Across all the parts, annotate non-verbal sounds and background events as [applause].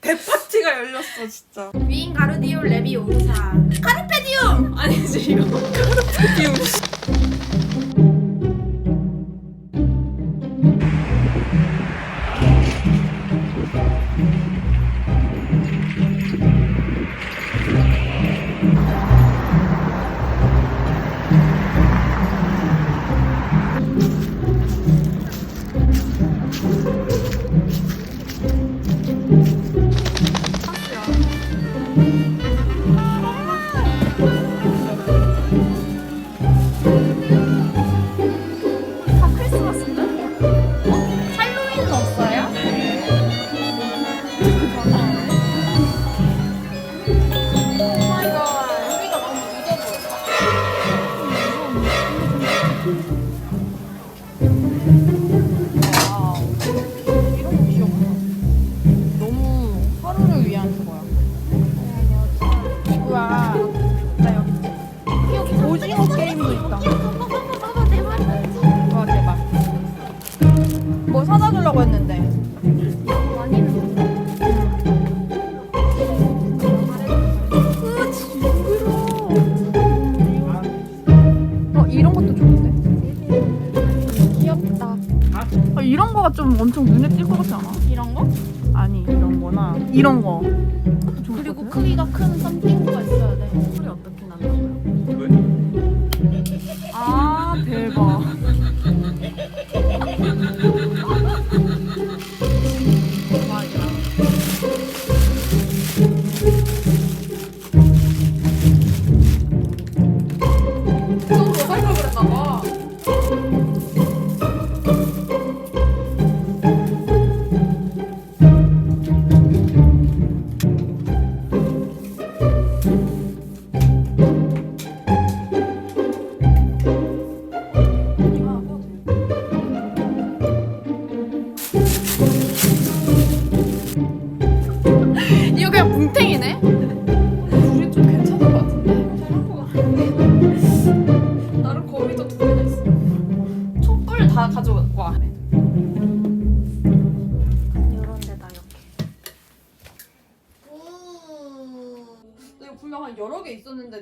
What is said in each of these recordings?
대파티가 열렸어 진짜. 윙 가르디올 레비오사. 카르페디움! 아니지 이거. 드디 어. 다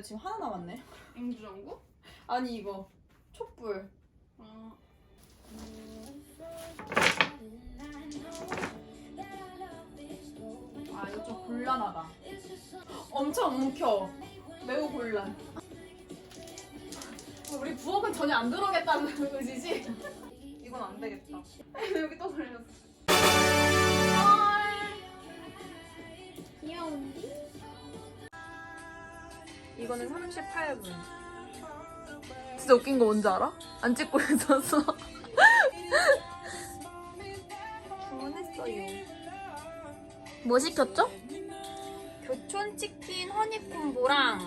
지금 하나 남았네. 앵주전구? 아니 이거 촛불. 어. 아 이거 좀 곤란하다. 엄청 뭉켜. 매우 곤란. 우리 부엌은 전혀 안 들어오겠다는 의지지? 이건 안 되겠다. 여기 또 걸렸어. 귀여운데? 이거는 38분. 진짜 웃긴 거 뭔지 알아? 안 찍고 [laughs] 있었어. 주문했어요. 뭐 시켰죠? 교촌 치킨 허니콤보랑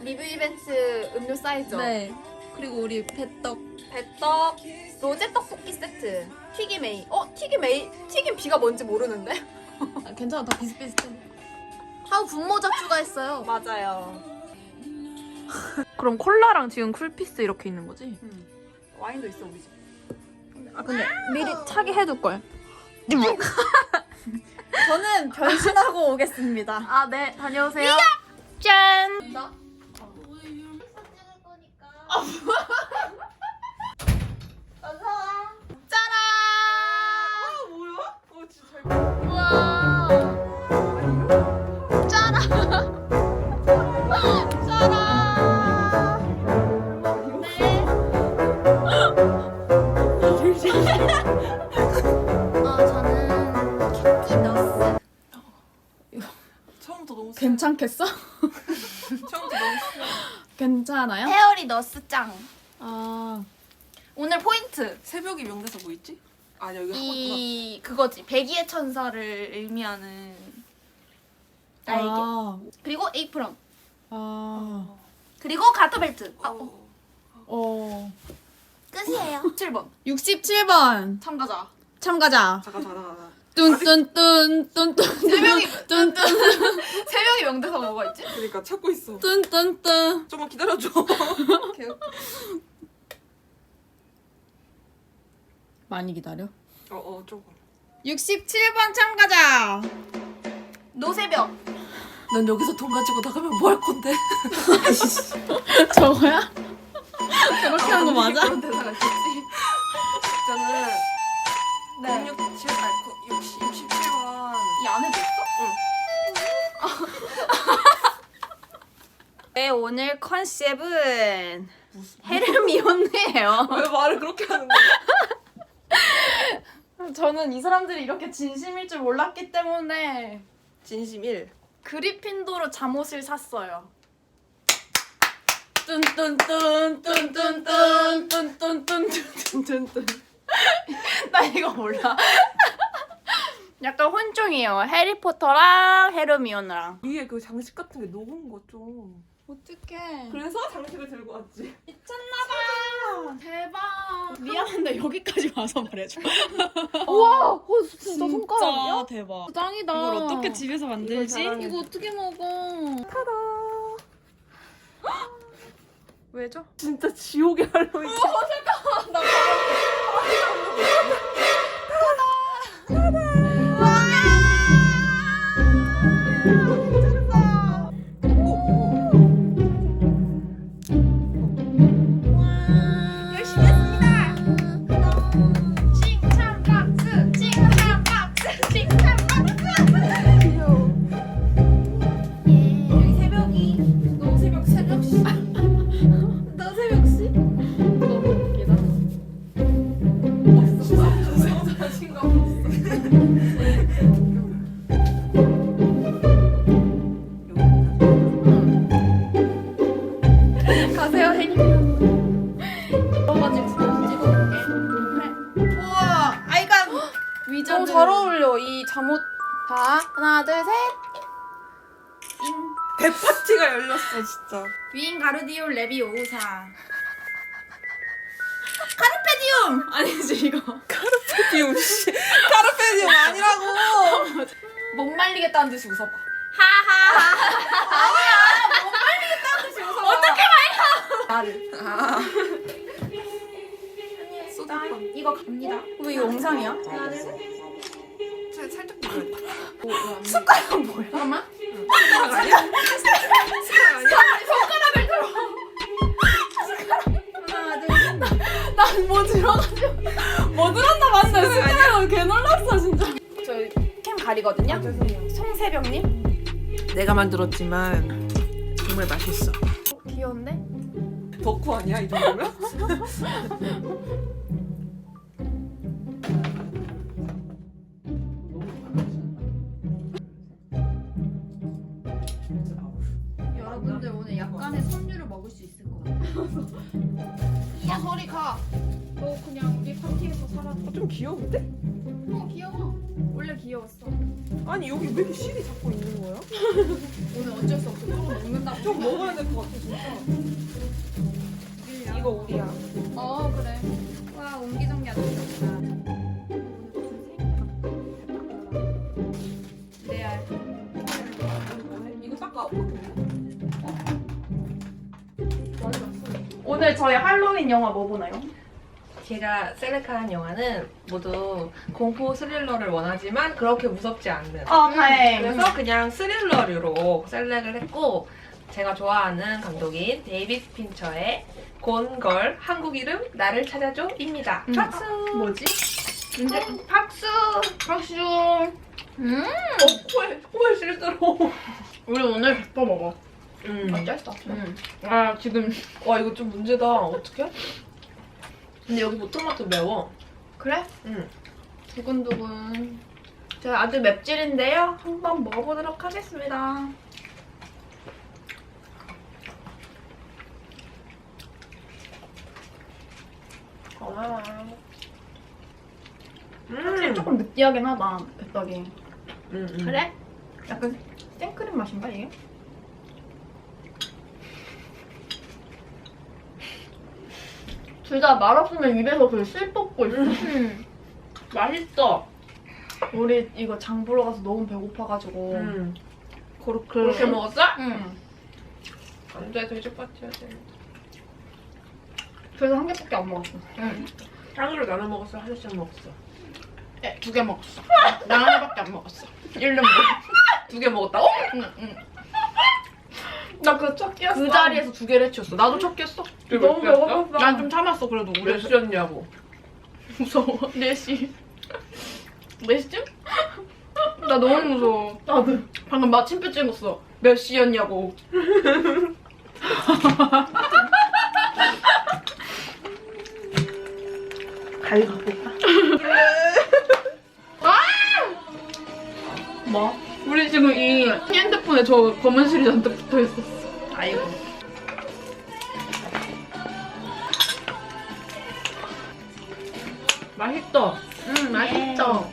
리뷰 이벤트 음료 사이즈 네. 그리고 우리 배떡. 배떡 로제 떡볶이 세트 튀김 A 어 튀김 A 튀김 B가 뭔지 모르는데 아, 괜찮아, 다 비슷비슷해. 하우 분모자 추가했어요. 맞아요 그럼 콜라랑 지금 쿨피스 이렇게 있는 거지? 와인도 있어 우리 집 아 근데 미리 차게 해둘 걸. [laughs] 저는 변신하고 오겠습니다 아 네, 다녀오세요. 짠 나? 아 뭐야? 어 진짜 잘. 처음부터 너무 싫어. 괜찮겠어? [laughs] 처음부터 너무 싫어. 괜찮아요? 페어리 너스 짱 아. 오늘 포인트 새벽이 명대사 뭐 있지? 아 여기 하고 있구나. 이 그거지 백의의 천사를 의미하는 날개 아. 그리고 에이프런 아. 그리고 가터벨트 아, 어. 어. 어. 끝이에요 7번 67번 참가자 참가자. 잠깐 잠깐 잠깐. 뚠뚠뚠 뚠뚠 세 명이 [laughs] 뚠뚠 세 명이 명대사 뭐가 있지? 그러니까 찾고 있어. 뚠뚠뚠 좀만 기다려줘. 많이 기다려. 어어 조금. 67번 참가자. 노새벽. 난 여기서 돈 가지고 나가면 뭐할 건데? [laughs] 저거야? 저렇게 하는 거 맞아? 그런 대사가 있었지. 저는 [laughs] 네. 667, 아니 60, 67번. 이 안에도 있어? [laughs] 네, 오늘 컨셉은 헤르미온네예요. 왜 말을 그렇게 하는 거야? [laughs] 저는 이 사람들이 이렇게 진심일 줄 몰랐기 때문에 진심 1. 그리핀도르 잠옷을 샀어요. 뚠뚠뚠뚠뚠뚠뚠뚠뚠뚠뚠뚠뚠 [laughs] 나 이거 몰라. 약간 혼종이에요. 해리포터랑 헤르미온이랑. 위에 그 장식 같은 게 녹은 거 좀. 어떡해. 그래서 장식을 들고 왔지. 미쳤나봐. 대박. 미안한데 여기까지 와서 말해줘. [laughs] 우와, 어, 진짜 손가락이야? 대박. 짱이다. 이걸 어떻게 집에서 만들지? 잘하네. 이거 어떻게 먹어? 타다. 왜죠? 진짜 지옥의 할로윈. 열심히 [laughs] 우와, 아이가. 너무 잘 어울려, 이 잠옷. 자, 하나, 둘, 셋. 대파티가 열렸어 진짜. 윙 가르디올 레비오사. 카르페디움 아니지 이거. 카르페디움 씨. 카르페디움 아니라고. 못 말리겠다는 듯이 웃어봐. 하하. 나를. 아. 짠. 이거 갑니다. 왜 이거 영상이야? 하나 둘 셋. 살- 살짝 보여. 숟가락 뭐야? 잠깐만. 숟가락 아니야? 숟가락 아니야? 하나 둘 셋. 난 뭐 들어가지고. 뭐 들었나 봤는데 숟가락으로 개 놀랐어, 진짜. 저희 캠 가리거든요. 죄송해요. 송새벽님. 내가 만들었지만 정말 맛있어. 어, 귀여운데? 덕후 아니야 이 정도면? [laughs] 가. 너 그냥 우리 파티에서 살아도. 어, 좀 귀여운데? 어 귀여워. 원래 귀여웠어. 아니 여기 왜 이렇게 실이 자꾸 있는 거야? [laughs] 오늘 어쩔 수 없어. 조금 먹는다고. 좀 먹어야 될 것 같아 진짜. 이거 우리야. 어 그래. 와 옹기종기 아주 좋다. 레알. 이거 닦아. 오늘 저희 할로윈 영화 뭐 보나요? 제가 셀렉한 영화는 모두 공포 스릴러를 원하지만 그렇게 무섭지 않는 아 다행. 그래서 그냥 스릴러류로 셀렉을 했고 제가 좋아하는 감독인 데이빗 핀처의 곤걸 한국 이름 나를 찾아줘입니다. 음. 박수! 뭐지? 근데 박수 박수. 음. 어, 코에, 코에 실제로. 우리 오늘 100% 먹어. 음. 어쩔 수 없어. 음. 아 지금 와 이거 좀 문제다. 어떡해? 근데 여기 보통마토 매워. 그래? 응. 두근두근. 제가 아주 맵찔인데요. 한번 먹어보도록 하겠습니다. 고마워. 확실히 음. 조금 느끼하긴 하다. 뱃떡이. 음, 음. 그래? 약간 생크림 맛인가 이게? 둘 다 말없으면 입에서 그실 뽑고 있어. 맛있어. 우리 이거 장 보러 가서 너무 배고파가지고 음. 그렇게, 그렇게 먹었어? 응. 안 돼, 돼지 파티야 돼. 그래서 한 개밖에 안 먹었어. 응. 향으로 나눠 먹었어, 하나씩 먹었어. 두 개 먹었어. 나 하나밖에 안 먹었어. 1년 분. 두개 먹었다고? 응, 응. 나 그거 첫 끼였어. 그 자리에서 두 개를 해치웠어. 나도 첫 끼였어. 너무 배고팠어. 난 좀 참았어, 그래도. 몇 우리 시였냐고. 무서워. [laughs] 4시. 4시쯤? 나 너무 무서워. 나도. 방금 마침표 찍었어. 몇 시였냐고. 가위 갖고 올까? 뭐? 우리 지금 이 핸드폰에 저 검은 실이 잔뜩 붙어 있었어. 아이고. 맛있다. 음, 맛있죠?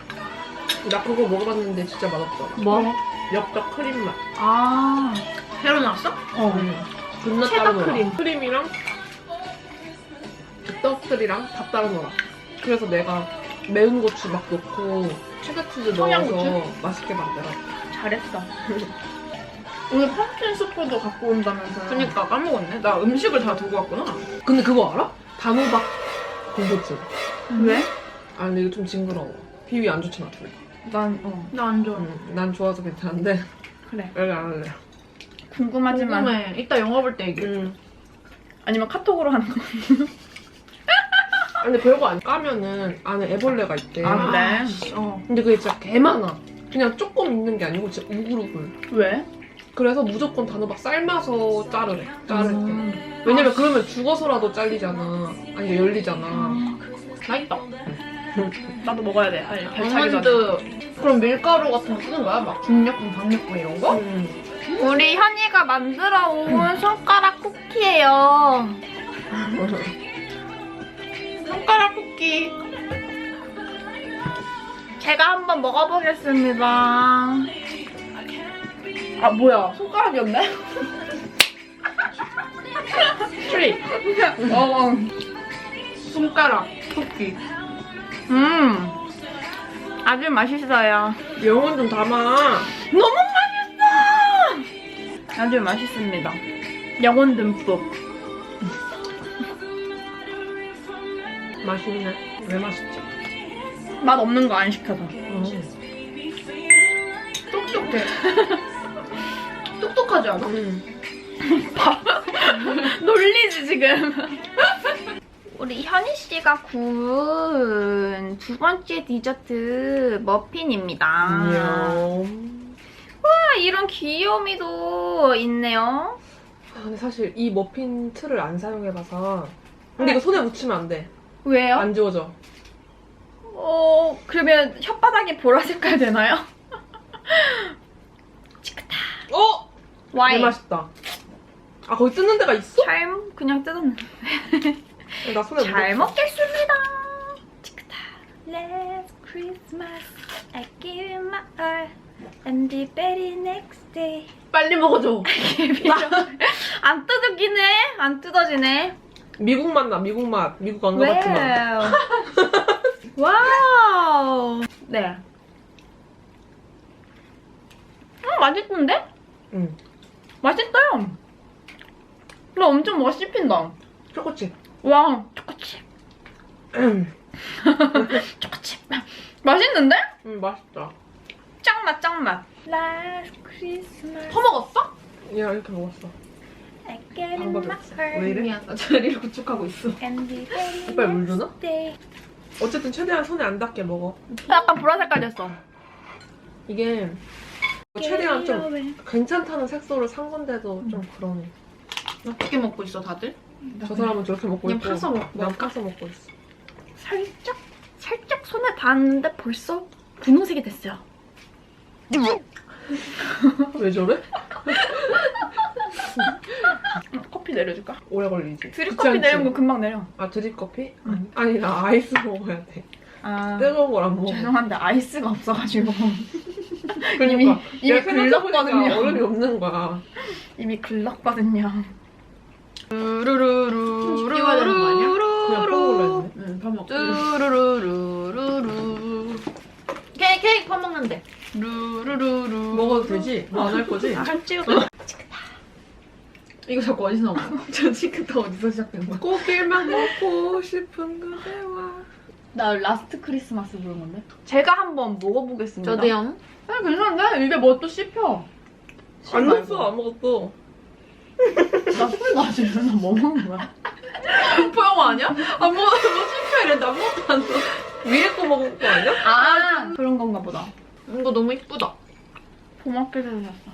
나 그거 먹어봤는데 진짜 맛없더라. 뭐? 엽떡 크림 맛. 아, 새로 나왔어? 어. 존나 체다 따로 놀아. 크림. 크림이랑 그 떡들이랑 다 따로 놀아. 그래서 내가 매운 고추 막 넣고 체다 치즈 넣어서 청양고추? 맛있게 만들어. 잘했어. 오늘 펌킨 스프도 갖고 온다면서요? 그니까 까먹었네. 나 음식을 다 들고 왔구나. 근데 그거 알아? 단호박 군고추. 왜? 아 근데 이거 좀 징그러워. 비위 안 좋잖아 둘. 난 어. 나 안 좋아. 응, 난 좋아서 괜찮은데 그래. 여기 안 할래. 궁금하지만. 궁금해. 이따 영화 볼 때 얘기해. 응. 아니면 카톡으로 하는 거. 아, 근데 별거 안 까면은 안에 애벌레가 있대. 아, 그래? 어. 근데 그게 진짜 개 많아. 그냥 조금 있는 게 아니고 진짜 우글우글. 왜? 그래서 무조건 단호박 삶아서 자르래. 자를 때. 음. 왜냐면 그러면 죽어서라도 잘리잖아. 아니 열리잖아. 맛있다. 나도 먹어야 돼. 아니, 배 차기 전에. 아몬드 그럼 밀가루 같은 거 쓰는 거야? 막 중력분, 박력분 이런 거? 음. 우리 현이가 만들어 온 손가락 쿠키예요. [laughs] 손가락 쿠키. 제가 한번 먹어보겠습니다. 아 뭐야? 손가락이었네? [laughs] 트리. 어. 손가락 쿠키. 음. 아주 맛있어요. 영혼 좀 담아. 너무 맛있어! 아주 맛있습니다. 영혼 듬뿍. 맛있네. 왜 맛있지? 맛 없는 거 안 시켜서. 똑똑해. [laughs] 똑똑하지 않아? 음. [laughs] 놀리지 지금. [laughs] 우리 현희 씨가 구운 두 번째 디저트 머핀입니다. 아, 이런 귀요미도 있네요. 아, 근데 사실 이 머핀 틀을 안 사용해봐서. 근데 이거 손에 묻히면 안 돼. 왜요? 안 지워져. 어, 그러면 혓바닥이 보라색깔 되나요? [laughs] 어? 와인. 개 맛있다. 아 거기 뜯는 데가 있어? 잘 그냥 뜯었는데. 나 손에 잘 묻었어. 먹겠습니다. 치크타. Last Christmas, I give you my all, and the very next day. 빨리 먹어줘. [laughs] 안 뜯어지네. 안 뜯어지네. 미국 맛 나, 미국 맛. 미국 안 가봤지만. [laughs] 와우. 네. 음, 맛있던데? 응. 맛있어요. 나 엄청 뭐 씹힌다. 초코칩. 와, 초코칩. 음, [laughs] 초코칩. 맛있는데? 음, 맛있다. 짱맛, 짱맛. Last Christmas. 퍼먹었어? 얘랑 이렇게 먹었어. I get in my. 왜 이래? 미안, 나 자리를 구축하고 있어. 이빨 물 주나? 어쨌든 최대한 손에 안 닿게 먹어. 약간 보라색깔 됐어. 이게 최대한 좀 괜찮다는 색소를 산 건데도 좀 그러네. 어떻게 먹고 있어, 다들? 저 사람은 저렇게 먹고 그냥 있고 파서 먹- 난 파서 먹고 있어. 살짝, 살짝 손에 닿았는데 벌써 분홍색이 됐어요. 왜 저래? [laughs] 음, 커피 내려줄까? 오래 걸리지. 드립 귀찮지? 커피 내리면 그 금방 내려. 아 드립 커피? 아니, 아니 나 아이스 먹어야 돼. 아, 뜨거운 걸 안 먹어. 죄송한데 아이스가 없어가지고 [laughs] 그러니까 이미 이미 내가 생각해보니까 글렀거든요. 얼음이 없는 거야. 이미 글렀거든요. 좀 띄워야 되는 거 아니야? 그냥 퍼먹을라 했네. 응, 밥 먹고. 뚜루루루루루 케이크, 케이크 퍼먹는데. 루루루루 먹어도 되지? 뭐안할 거지? 한 찍어. 이거 자꾸 어디서 나온 거야? [laughs] 저 치크타 어디서 시작된 거야? 꽃길만 먹고 싶은 그대와 나 라스트 크리스마스 부른 건데. 제가 한번 먹어보겠습니다. 저도요. 아, 괜찮은데? 입에 뭐 또 씹혀. 안 넣었어 아무것도. 나술 마시면 나뭐 먹는 거야? 포영 아니야? 안 먹어, 뭐 씹혀 이랬는데 아무것도 안 넣어. 위에 거 먹은 거 아니야? 아, 그런 건가 보다. 이거 너무 이쁘다. 포마켓에서 샀어.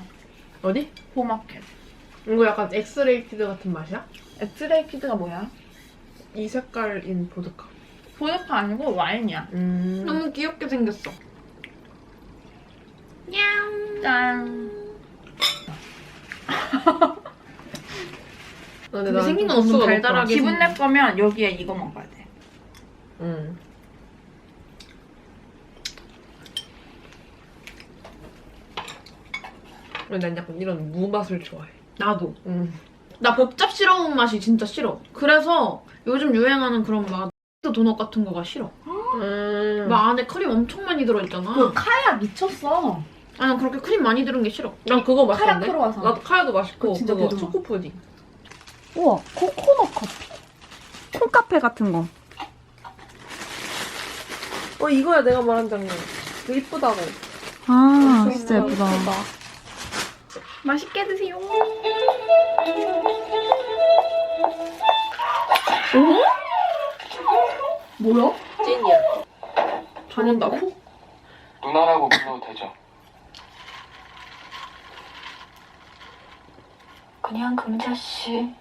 어디? 포마켓. 이거 약간 엑스레이티드 같은 맛이야? 엑스레이 키드가 뭐야? 이 색깔인 보드카. 보드카 아니고 와인이야. 음. 너무 귀엽게 생겼어. 짠. [laughs] 근데, 근데 생긴 건 너무 달달하게 기분 낼 거면 여기에 이거 먹어야 돼. 응. 난 약간 이런 무 맛을 좋아해. 나도. 응. 나 복잡스러운 맛이 진짜 싫어. 그래서 요즘 유행하는 그런 막 도넛 같은 거가 싫어. 음. 막 안에 크림 엄청 많이 들어있잖아. 그 카야 미쳤어. 아니 난 그렇게 크림 많이 들은 게 싫어. 난 그거 카야 맛있는데. 크로와상. 나도 카야도 맛있고 진짜 그거 대단하다. 초코 푸딩. 우와, 코코넛 커피. 콩카페 같은 거. 어 이거야 내가 말한 장면. 그 이쁘다고. 아, 진짜 예쁘다. 맛있게 드세요. 뭐야? 찐이야. 다닌다고? 누나라고 불러도 되죠? 그냥 금자씨